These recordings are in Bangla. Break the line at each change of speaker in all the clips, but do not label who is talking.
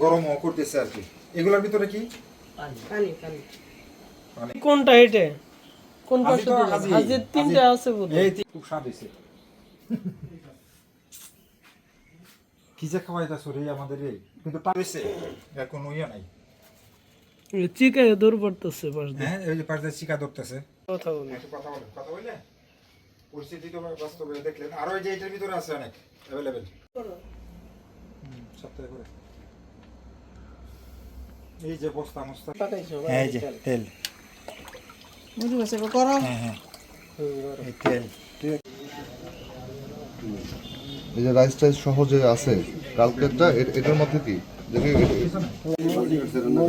গরম কি
করতেছে আর এগুলোর ভিতরে
কোনটা এটা? কোন। হাজির তিনটা আছে বোধহয়।
এই তি- খুব স্বাদ হয়েছে কি যে খাওয়াইতেছ রে আমাদের কিন্তু তা হয়েছে এর কোনো ইয়ে নাই।
চিকায় দূর পড়তেছে পাশ দিয়ে।
হ্যাঁ এই যে পাশে চিকা ধরতেছে
কথা বলি।
একটু কথা বলেন কথা বললে পরিস্থিতি তো বাস্তবে দেখলেন। আরও এই যে এটার ভিতরে আছে অনেক অ্যাভেলেবেল সপ্তাহে করে। এই যে বস্তা মস্তা। হ্যাঁ এই যে তেল।
বুঝে গেছে গরম
হ্যাঁ হ্যাঁ। এই তেল।
এই যে রাইস টাইস সহজে আছে। কালকেরটা এটার মধ্যে কি? দেখি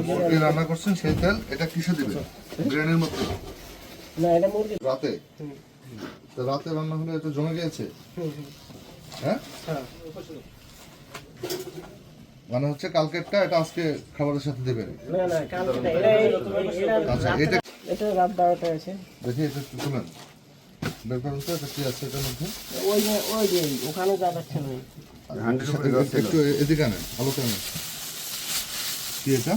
মুরগি রান্না করছেন সেই তেল এটা কিসে দিবেন গ্রেনের মধ্যে?
না এটা মুরগি।
রাতে? তো রাতে রান্না হলে এটা জমে গিয়েছে? হ্যাঁ?
হ্যাঁ
মানে হচ্ছে কালকেরটা এটা আজকে খাবারের সাথে দেবেন
না না কালকে এটা এটা
আচ্ছা এটা
এটা রাত বারোটা আছে।
দেখি এটা একটু তুলেন। বের করুন তো এটা কি আছে এটার মধ্যে?
ওই ওই ওখানে যা যাচ্ছে না
একটু এদিকে আনেন আলোকে আনেন। কি এটা?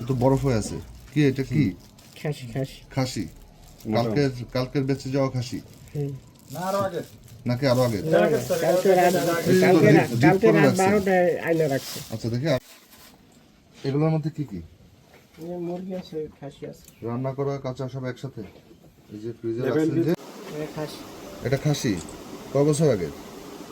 একটু বরফ হয়ে আছে। কি এটা কি?
খাসি খাসি।
খাসি। কালকের কালকের বেঁচে যাওয়া খাসি।
না আরও আগে।
নাকি আরও আগে?
কালকে রাত কালকে রাত কালকে রাত বারোটায় আইনা রাখছে।
আচ্ছা দেখি এগুলোর মধ্যে কি কি?
মুরগি আছে খাসি আছে।
রান্না করা কাঁচা সব একসাথে? এই যে ফ্রিজে রাখছেন যে
এটা খাসি?
কয় বছর আগে?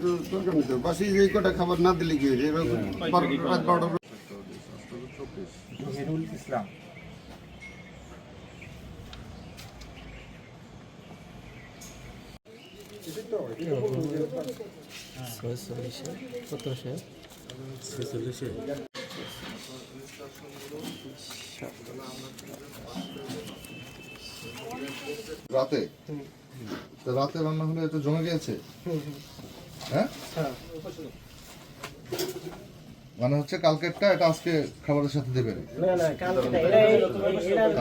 হয়ে
বাসি এই কটা খাবার না দিলে কি হয়েছে?
জহিরুল ইসলাম।
রাতে? তো রাতে রান্না হলে এটা জমে গিয়েছে হ্যাঁ? মানে হচ্ছে কালকেরটা এটা আজকে খাবারের সাথে
এটা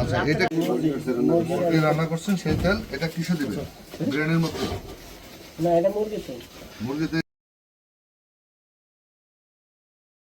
আচ্ছা এটা মুরগি রান্না করছেন সেই তেল এটা কিসে দেবে? ব্রেনের মধ্যে?
না এটা মুরগি তো
মুরগিতে